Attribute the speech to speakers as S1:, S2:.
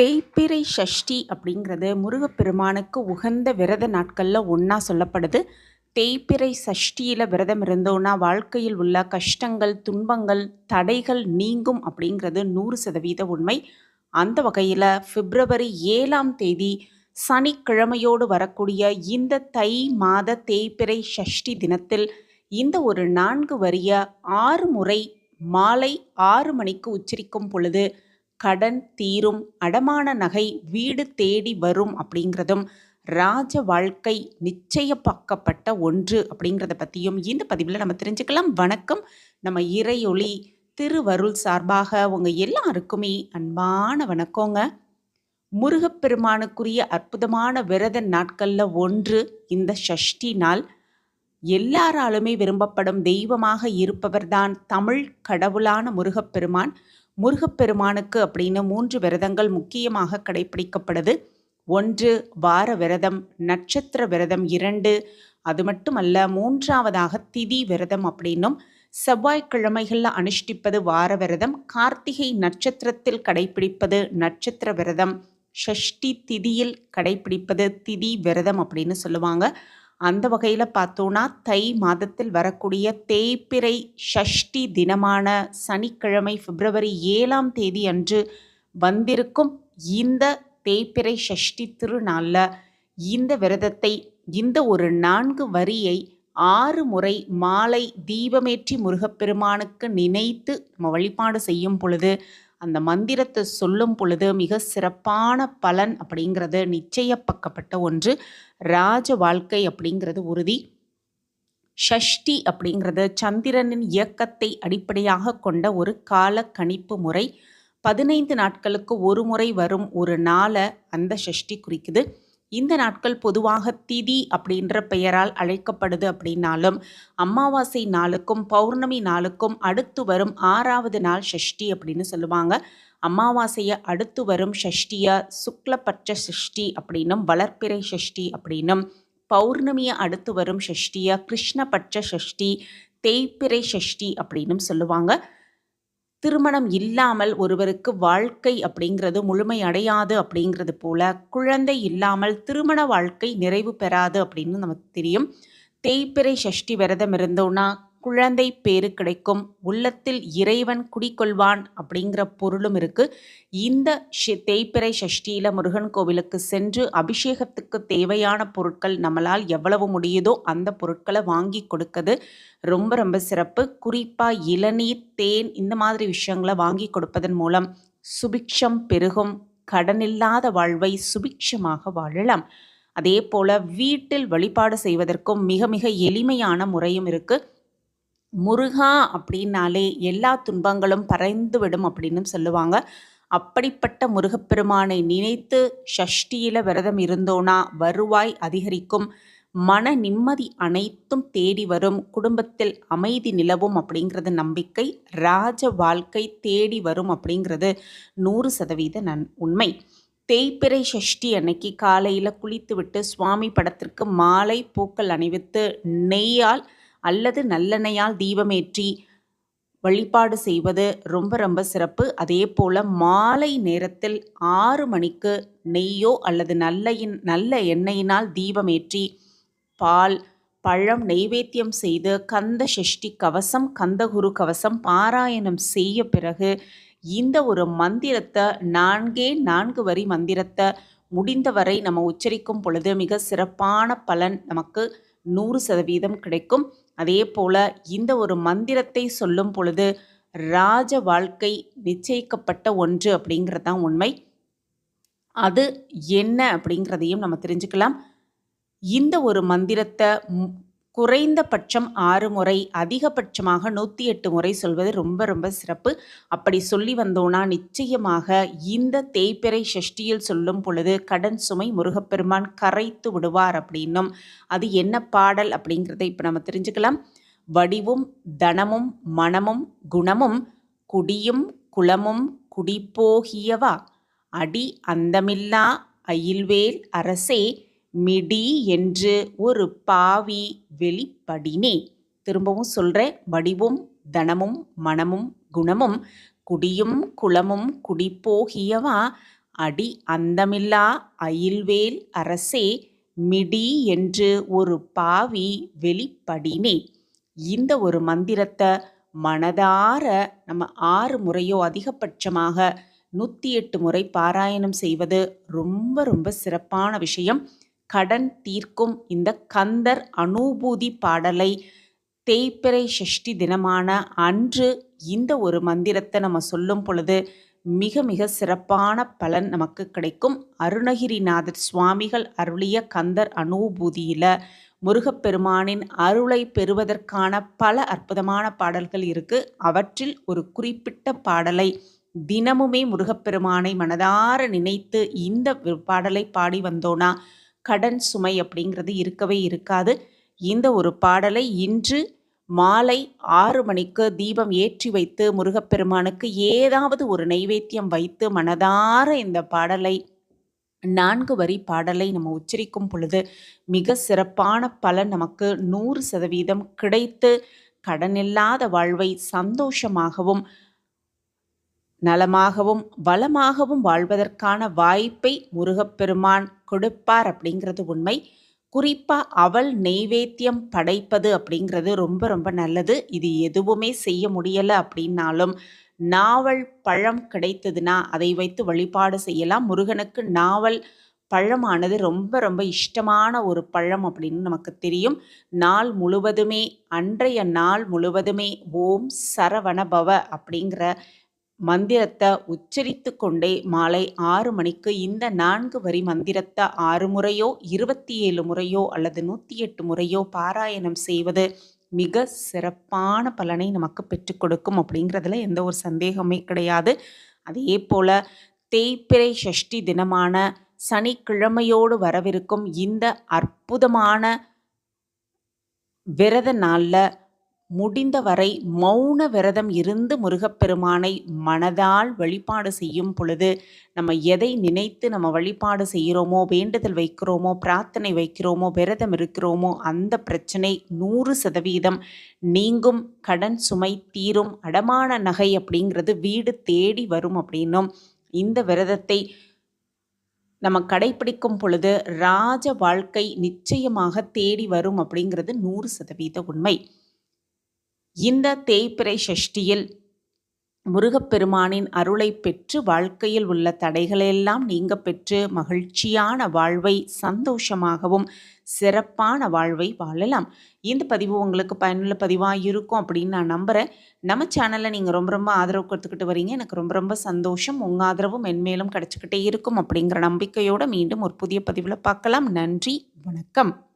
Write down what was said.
S1: தேய்பிறை சஷ்டி அப்படிங்கிறது முருகப்பெருமானுக்கு உகந்த விரத நாட்களில் ஒன்றா சொல்லப்படுது. தேய்பிறை சஷ்டியில் விரதம் இருந்தோன்னா வாழ்க்கையில் உள்ள கஷ்டங்கள் துன்பங்கள் தடைகள் நீங்கும் அப்படிங்கிறது நூறு சதவீத உண்மை. அந்த வகையில் பிப்ரவரி ஏழாம் தேதி சனிக்கிழமையோடு வரக்கூடிய இந்த தை மாத தேய்பிறை சஷ்டி தினத்தில் இந்த ஒரு நான்கு வரிய ஆறு முறை மாலை ஆறு மணிக்கு உச்சரிக்கும் பொழுது கடன் தீரும் அடமான நகை வீடு தேடி வரும் அப்படிங்கிறதும் ராஜ வாழ்க்கை நிச்சயப்பாக்கப்பட்ட ஒன்று அப்படிங்கிறத பற்றியும் இந்த பதிவில் நம்ம தெரிஞ்சுக்கலாம். வணக்கம். நம்ம இறையொளி திருவருள் சார்பாக உங்கள் எல்லாருக்குமே அன்பான வணக்கங்க. முருகப்பெருமானுக்குரிய அற்புதமான விரத நாட்களில் ஒன்று இந்த ஷஷ்டி நாள். எல்லாராலுமே விரும்பப்படும் தெய்வமாக இருப்பவர்தான் தமிழ் கடவுளான முருகப்பெருமான். முருகப்பெருமானுக்கு அப்படின்னு மூன்று விரதங்கள் முக்கியமாக கடைபிடிக்கப்படுது ஒன்று வார விரதம் நட்சத்திர விரதம் இரண்டு அது மட்டுமல்ல மூன்றாவதாக திதி விரதம் அப்படின்னும் செவ்வாய்க்கிழமைகளில் அனுஷ்டிப்பது வார விரதம் கார்த்திகை நட்சத்திரத்தில் கடைபிடிப்பது நட்சத்திர விரதம் ஷஷ்டி திதியில் கடைபிடிப்பது திதி விரதம் அப்படின்னு சொல்லுவாங்க. அந்த வகையில் பார்த்தோன்னா தை மாதத்தில் வரக்கூடிய தேய்பிறை ஷஷ்டி தினமான சனிக்கிழமை பிப்ரவரி ஏழாம் தேதி அன்று வந்திருக்கும் இந்த தேய்பிறை ஷஷ்டி திருநாளில் இந்த விரதத்தை இந்த ஒரு நான்கு வரியை ஆறு முறை மாலை தீபமேற்றி முருகப்பெருமானுக்கு நினைத்து நம்ம வழிபாடு செய்யும் பொழுது அந்த மந்திரத்தை சொல்லும் பொழுது மிக சிறப்பான பலன் அப்படிங்கிறது நிச்சயப்பக்கப்பட்ட ஒன்று. ராஜ வாழ்க்கை அப்படிங்கிறது உறுதி. ஷஷ்டி அப்படிங்கிறது சந்திரனின் இயக்கத்தை அடிப்படையாக கொண்ட ஒரு கால கணிப்பு முறை. பதினைந்து நாட்களுக்கு ஒரு முறை வரும் ஒரு நாளை அந்த ஷஷ்டி குறிக்குது. இந்த நாட்கள் பொதுவாக திதி அப்படின்ற பெயரால் அழைக்கப்படுது அப்படின்னாலும் அமாவாசை நாளுக்கும் பௌர்ணமி நாளுக்கும் அடுத்து வரும் ஆறாவது நாள் ஷஷ்டி அப்படின்னு சொல்லுவாங்க. அமாவாசையை அடுத்து வரும் ஷஷ்டியை சுக்லபட்ச ஷஷ்டி அப்படின்னும் வளர்ப்பிறை ஷஷ்டி அப்படின்னும் பௌர்ணமியை அடுத்து வரும் ஷஷ்டியை கிருஷ்ணபட்ச ஷஷ்டி தேய்ப்பிறை ஷஷ்டி அப்படின்னும் சொல்லுவாங்க. திருமணம் இல்லாமல் ஒருவருக்கு வாழ்க்கை அப்படிங்கிறது முழுமையடையாது அப்படிங்கிறது போல குழந்தை இல்லாமல் திருமண வாழ்க்கை நிறைவு பெறாது அப்படின்னு நமக்கு தெரியும். தேய்பிறை சஷ்டி விரதம் இருந்தோன்னா குழந்தை பேரு கிடைக்கும். உள்ளத்தில் இறைவன் குடிக்கொள்வான் அப்படிங்கிற பொருளும் இருக்கு. இந்த தேய்பிறை சஷ்டியில முருகன் கோவிலுக்கு சென்று அபிஷேகத்துக்கு தேவையான பொருட்கள் நம்மளால் எவ்வளவு முடியுதோ அந்த பொருட்களை வாங்கி கொடுக்கிறது ரொம்ப ரொம்ப சிறப்பு. குறிப்பாக இளநீர் தேன் இந்த மாதிரி விஷயங்களை வாங்கி கொடுப்பதன் மூலம் சுபிக்ஷம் பெருகும். கடனில்லாத வாழ்வை சுபிக்ஷமாக வாழலாம். அதே போல வீட்டில் வழிபாடு செய்வதற்கும் மிக மிக எளிமையான முறையும் இருக்குது முருகா அப்படின்னாலே எல்லா துன்பங்களும் பறைந்துவிடும் அப்படின்னு சொல்லுவாங்க. அப்படிப்பட்ட முருகப்பெருமானை நினைத்து ஷஷ்டியில் விரதம் இருந்தோனா வருவாய் அதிகரிக்கும். மன நிம்மதி அனைத்தும் தேடி வரும். குடும்பத்தில் அமைதி நிலவும் அப்படிங்கிறது நம்பிக்கை. ராஜ வாழ்க்கை தேடி வரும் அப்படிங்கிறது நூறு சதவீத நன் உண்மை. தேய்பிறை சஷ்டி அன்னைக்கு காலையில் குளித்துவிட்டு சுவாமி படத்திற்கு மாலை பூக்கள் அணிவித்து நெய்யால் அல்லது நல்லெண்ணையால் தீபமேற்றி வழிபாடு செய்வது ரொம்ப ரொம்ப சிறப்பு. அதே போல் மாலை நேரத்தில் ஆறு மணிக்கு நெய்யோ அல்லது நல்லையின் நல்ல எண்ணெயினால் தீபமேற்றி பால் பழம் நெய்வேத்தியம் செய்து கந்த சஷ்டி கவசம் கந்தகுரு கவசம் பாராயணம் செய்ய பிறகு இந்த ஒரு மந்திரத்தை நான்கே நான்கு வரி மந்திரத்தை முடிந்தவரை நம்ம உச்சரிக்கும் பொழுது மிக சிறப்பான பலன் நமக்கு நூறு சதவீதம் கிடைக்கும். அதே போல இந்த ஒரு மந்திரத்தை சொல்லும் பொழுது ராஜ வாழ்க்கை நிச்சயிக்கப்பட்ட ஒன்று அப்படிங்கிறது தான் உண்மை. அது என்ன அப்படிங்கிறதையும் நம்ம தெரிஞ்சுக்கலாம். இந்த ஒரு மந்திரத்தை குறைந்தபட்சம் ஆறு முறை அதிகபட்சமாக நூற்றி எட்டு முறை சொல்வது ரொம்ப ரொம்ப சிறப்பு. அப்படி சொல்லி வந்தோன்னா நிச்சயமாக இந்த தேய்பிறை சஷ்டியில் சொல்லும் பொழுது கடன் சுமை முருகப்பெருமான் கரைத்து விடுவார் அப்படின்னும். அது என்ன பாடல் அப்படிங்கிறத இப்போ நம்ம தெரிஞ்சுக்கலாம். வடிவும் தனமும் மனமும் குணமும் குடியும் குளமும் குடிப்போகியவா அடி அந்தமில்லா அயில்வேல் அரசே மிடி என்று ஒரு பாவி வெளிப்படினே. திரும்பவும் சொல்கிறேன் வடிவும் தனமும் மனமும் குணமும் குடியும் குளமும் குடிப்போகியவா? அடி அந்தமில்லா அயில்வேல் அரசே மிடி என்று ஒரு பாவி வெளிப்படினே. இந்த ஒரு மந்திரத்தை மனதார நம்ம ஆறு முறையோ அதிகபட்சமாக நூற்றி எட்டு முறை பாராயணம் செய்வது ரொம்ப ரொம்ப சிறப்பான விஷயம். கடன் தீர்க்கும் இந்த கந்தர் அனுபூதி பாடலை தேய்பிறை சஷ்டி தினமான அன்று இந்த ஒரு மந்திரத்தை நம்ம சொல்லும் பொழுது மிக மிக சிறப்பான பலன் நமக்கு கிடைக்கும். அருணகிரிநாதர் சுவாமிகள் அருளிய கந்தர் அனுபூதியில் முருகப்பெருமானின் அருளை பெறுவதற்கான பல அற்புதமான பாடல்கள் இருக்குது அவற்றில் ஒரு குறிப்பிட்ட பாடலை தினமுமே முருகப்பெருமானை மனதார நினைத்து இந்த பாடலை பாடி வந்தோனா கடன் சுமை அப்படிங்கிறது இருக்கவே இருக்காது. இந்த ஒரு பாடலை இன்று மாலை ஆறு மணிக்கு தீபம் ஏற்றி வைத்து முருகப்பெருமானுக்கு ஏதாவது ஒரு நைவேத்தியம் வைத்து மனதார இந்த பாடலை நான்கு வரி பாடலை நம்ம உச்சரிக்கும் பொழுது மிக சிறப்பான பலன் நமக்கு நூறு சதவீதம் கிடைத்து கடனில்லாத வாழ்வை சந்தோஷமாகவும் நலமாகவும் வளமாகவும் வாழ்வதற்கான வாய்ப்பை முருகப்பெருமான் கொடுப்பார் அப்படிங்கிறது உண்மை. குறிப்பாக அவள் நெய்வேத்தியம் படைப்பது அப்படிங்கிறது ரொம்ப ரொம்ப நல்லது. இது எதுவுமே செய்ய முடியலை அப்படின்னாலும் நாவல் பழம் கிடைத்ததுன்னா அதை வைத்து வழிபாடு செய்யலாம். முருகனுக்கு நாவல் பழமானது ரொம்ப ரொம்ப இஷ்டமான ஒரு பழம் அப்படின்னு நமக்கு தெரியும். நாள் முழுவதுமே அன்றைய நாள் முழுவதுமே ஓம் சரவணபவ அப்படிங்கிற மந்திரத்தை உச்சரித்து கொண்டே மாலை ஆறு மணிக்கு இந்த நான்கு வரி மந்திரத்தை ஆறு முறையோ இருபத்தி ஏழு முறையோ அல்லது நூற்றி எட்டு முறையோ பாராயணம் செய்வது மிக சிறப்பான பலனை நமக்கு பெற்றுக் கொடுக்கும் அப்படிங்கிறதுல எந்த ஒரு சந்தேகமே கிடையாது. அதே போல் தேய்பிரை சஷ்டி தினமான சனிக்கிழமையோடு வரவிருக்கும் இந்த அற்புதமான விரத நாளில் முடிந்தவரை மௌன விரதம் இருந்து முருகப்பெருமானை மனதால் வழிபாடு செய்யும் பொழுது நம்ம எதை நினைத்து நம்ம வழிபாடு செய்கிறோமோ வேண்டுதல் வைக்கிறோமோ பிரார்த்தனை வைக்கிறோமோ விரதம் இருக்கிறோமோ அந்த பிரச்சனை நூறு சதவீதம் நீங்கும் கடன் சுமை தீரும் அடமான நகை அப்படிங்கிறது வீடு தேடி வரும் அப்படின்னும் இந்த விரதத்தை நம்ம கடைபிடிக்கும் பொழுது ராஜ வாழ்க்கை நிச்சயமாக தேடி வரும் அப்படிங்கிறது நூறு சதவீத உண்மை. இந்த தேய்பிறை சஷ்டியில் முருகப்பெருமானின் அருளை பெற்று வாழ்க்கையில் உள்ள தடைகளெல்லாம் நீங்க பெற்று மகிழ்ச்சியான வாழ்வை சந்தோஷமாகவும் சிறப்பான வாழ்வை வாழலாம். இந்த பதிவு உங்களுக்கு பயனுள்ள பதிவாக இருக்கும் அப்படின்னு நான் நம்புகிறேன் நம்ம சேனலில் நீங்கள் ரொம்ப ரொம்ப ஆதரவு கொடுத்துக்கிட்டு வரீங்க. எனக்கு ரொம்ப ரொம்ப சந்தோஷம். உங்கள் ஆதரவும் மென்மேலும் கிடச்சிக்கிட்டே இருக்கும் அப்படிங்கிற நம்பிக்கையோடு மீண்டும் ஒரு புதிய பதிவில் பார்க்கலாம். நன்றி. வணக்கம்.